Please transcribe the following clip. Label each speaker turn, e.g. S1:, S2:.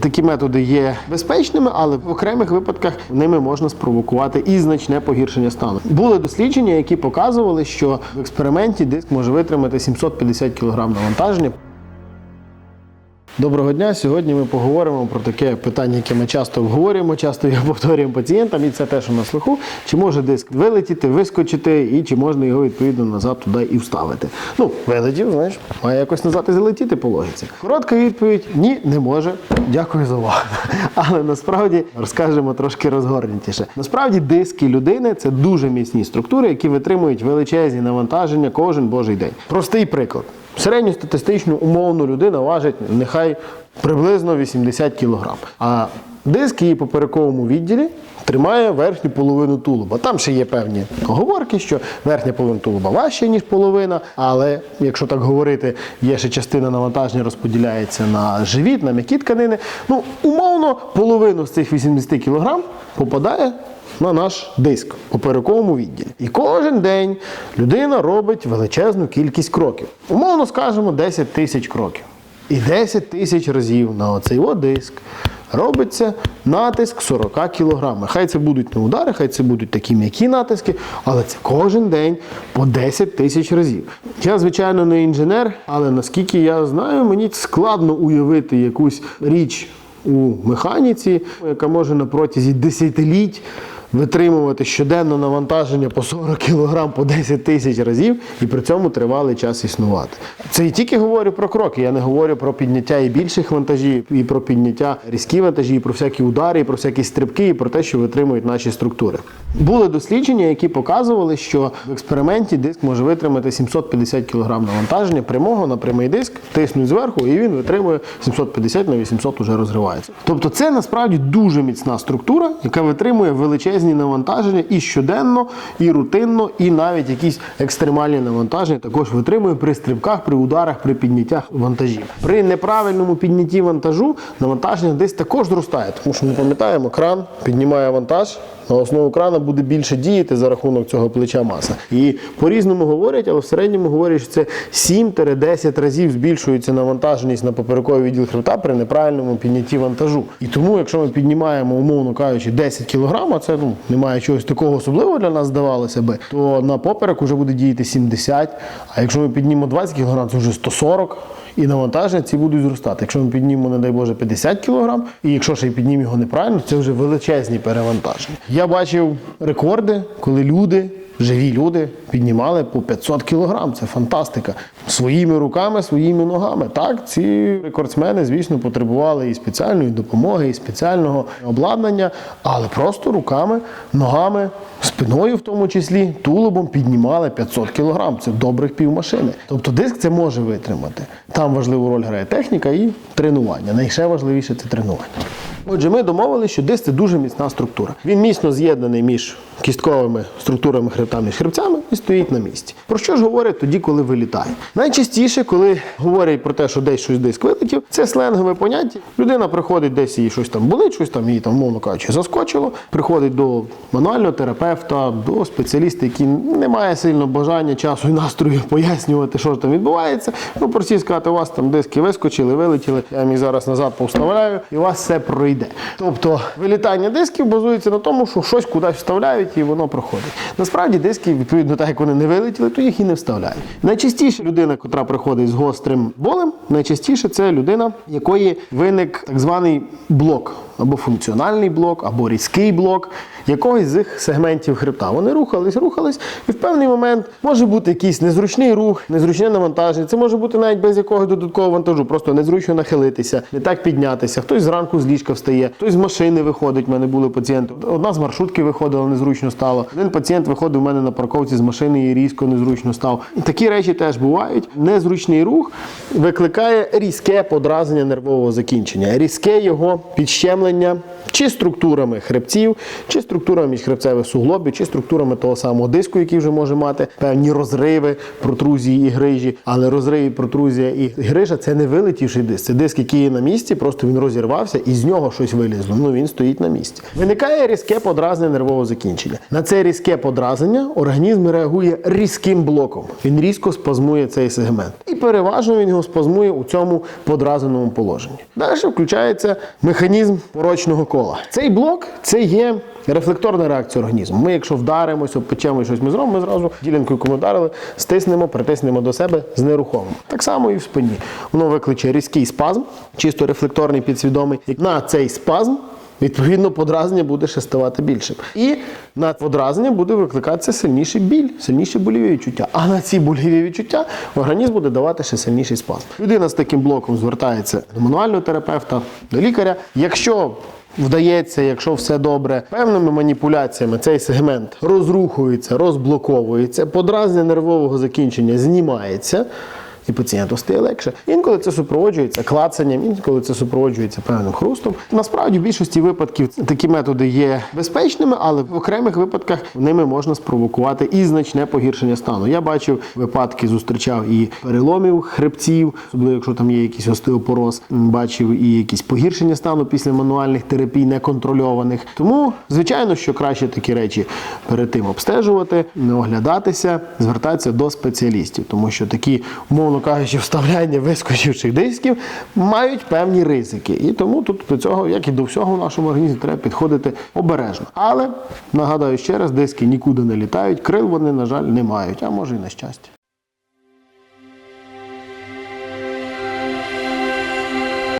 S1: Такі методи є безпечними, але в окремих випадках ними можна спровокувати і значне погіршення стану. Були дослідження, які показували, що в експерименті диск може витримати 750 кг навантаження. Доброго дня. Сьогодні ми поговоримо про таке питання, яке ми часто обговорюємо, часто його повторюємо пацієнтам, і це те, що на слуху. Чи може диск вилетіти, вискочити, і чи можна його відповідно назад туди і вставити? Ну, вилетів, знаєш, має якось назад і залетіти по логіці. Коротка відповідь ні, не може. Дякую за увагу. Але насправді розкажемо трошки розгорнутіше. Насправді диски людини це дуже міцні структури, які витримують величезні навантаження кожен божий день. Простий приклад. Середньостатистичну умовну людина важить нехай приблизно 80 кг. А диск її поперековому відділі тримає верхню половину тулуба. Там ще є певні оговорки, що верхня половина тулуба важча, ніж половина, але якщо так говорити, є ще частина навантаження розподіляється на живіт, на м'які тканини. Ну, умовно, половину з цих 80 кг попадає на наш диск у поперековому відділі. І кожен день людина робить величезну кількість кроків. Умовно скажемо 10 тисяч кроків. І 10 тисяч разів на оцей от диск робиться натиск 40 кг. Хай це будуть не удари, хай це будуть такі м'які натиски, але це кожен день по 10 тисяч разів. Я, звичайно, не інженер, але наскільки я знаю, мені складно уявити якусь річ у механіці, яка може на протязі десятиліть витримувати щоденно навантаження по 40 кг по 10 тисяч разів і при цьому тривалий час існувати. Це і тільки говорю про кроки. Я не говорю про підняття і більших вантажів, і про підняття різкі вантажі, і про всякі удари, і про всякі стрибки, і про те, що витримують наші структури. Були дослідження, які показували, що в експерименті диск може витримати 750 кг навантаження прямого на прямий диск, тиснуть зверху, і він витримує 750 на 800 уже розривається. Тобто це насправді дуже міцна структура, яка витримує величезні навантаження і щоденно, і рутинно, і навіть якісь екстремальні навантаження також витримує при стрибках, при ударах, при підняттях вантажів. При неправильному піднятті вантажу навантаження десь також зростає, тому що ми пам'ятаємо, кран піднімає вантаж. На основу крана буде більше діяти за рахунок цього плеча маса. І по-різному говорять, але в середньому говорять, що це 7-10 разів збільшується навантаженість на поперековий відділ хребта при неправильному піднятті вантажу. І тому, якщо ми піднімаємо, умовно кажучи, 10 кг, це ну, немає чогось такого особливого для нас здавалося би, то на поперек вже буде діяти 70, а якщо ми піднімемо 20 кг, це вже 140. І навантаження ці будуть зростати. Якщо ми піднімемо, не дай Боже, 50 кг, і якщо ще й піднімемо його неправильно, це вже величезні перевантаження. Я бачив рекорди, коли люди, живі люди, піднімали по 500 кг. Це фантастика. Своїми руками, своїми ногами. Так, ці рекордсмени, звісно, потребували і спеціальної допомоги, і спеціального обладнання, але просто руками, ногами, спиною в тому числі, тулубом піднімали 500 кг. Це добрих півмашини. Тобто диск це може витримати. Там важливу роль грає техніка і тренування. Найше важливіше це тренування. Отже, ми домовилися, що диск це дуже міцна структура. Він міцно з'єднаний між кістковими структурами хребта між хребцями і стоїть на місці. Про що ж говорять тоді, коли вилітає? Найчастіше, коли говорять про те, що десь щось диск вилетів, це сленгове поняття. Людина приходить, десь їй щось там болить, щось там їй там, мовно кажучи, заскочило. Приходить до мануального терапевта, до спеціаліста, який не має сильно бажання, часу і настрою пояснювати, що ж там відбувається. Ну, прості сказати, у вас там диски вискочили, вилетіли. Я їх зараз назад повставляю, і у вас все пройде. Тобто вилітання дисків базується на тому, що щось кудись вставляють і воно проходить. Насправді диски, відповідно, так як вони не вилетіли, то їх і не вставляють. Найчастіше людина, яка приходить з гострим болем, найчастіше це людина, якої виник так званий блок. Або функціональний блок, або різкий блок якогось з цих сегментів хребта. Вони рухались, рухались, і в певний момент може бути якийсь незручний рух, незручне навантаження. Це може бути навіть без якогось додаткового вантажу, просто незручно нахилитися, не так піднятися. Хтось зранку з ліжка встає, хтось з машини виходить. У мене були пацієнти. Одна з маршрутки виходила, незручно стало. Один пацієнт виходив у мене на парковці з машини і різко незручно став. І такі речі теж бувають. Незручний рух викликає різке подразнення нервового закінчення, різке його підщемлення прищемлення, чи структурами хребців, чи структурами міжхребцевих суглобів, чи структурами того самого диску, який вже може мати певні розриви, протрузії і грижі. Але розриви, протрузія і грижа це не вилетівший диск. Це диск, який є на місці, просто він розірвався і з нього щось вилізло. Ну він стоїть на місці. Виникає різке подразнення нервового закінчення. На це різке подразнення організм реагує різким блоком. Він різко спазмує цей сегмент. І переважно він його спазмує у цьому подразненому положенні. Далі включається механізм порочного кола. Цей блок це є. Рефлекторна реакція організму. Ми, якщо вдаримося, печемо щось ми зробимо, ми зразу ділянкою, ми вдарили, стиснемо, притиснемо до себе, знерухомимо. Так само і в спині. Воно викличе різкий спазм, чисто рефлекторний підсвідомий. На цей спазм Відповідно, подразнення буде ще ставати більшим. І на подразнення буде викликатися сильніший біль, сильніші боліві відчуття. А на ці боліві відчуття організм буде давати ще сильніший спазм. Людина з таким блоком звертається до мануального терапевта, до лікаря. Якщо вдається, якщо все добре, певними маніпуляціями цей сегмент розрухується, розблоковується, подразнення нервового закінчення знімається. І пацієнту стає легше. Інколи це супроводжується клацанням, інколи це супроводжується певним хрустом. Насправді, в більшості випадків такі методи є безпечними, але в окремих випадках ними можна спровокувати і значне погіршення стану. Я бачив випадки, зустрічав і переломів хребців, особливо якщо там є якийсь остеопороз, бачив і якісь погіршення стану після мануальних терапій неконтрольованих. Тому, звичайно, що краще такі речі перед тим обстежувати, не оглядатися, звертатися до спеціалістів, тому що такі, умовно кажучи, вставляння вискочивших дисків мають певні ризики. І тому тут до цього, як і до всього в нашому організмі, треба підходити обережно. Але нагадаю ще раз, диски нікуди не літають, крил вони, на жаль, не мають, а може і на щастя.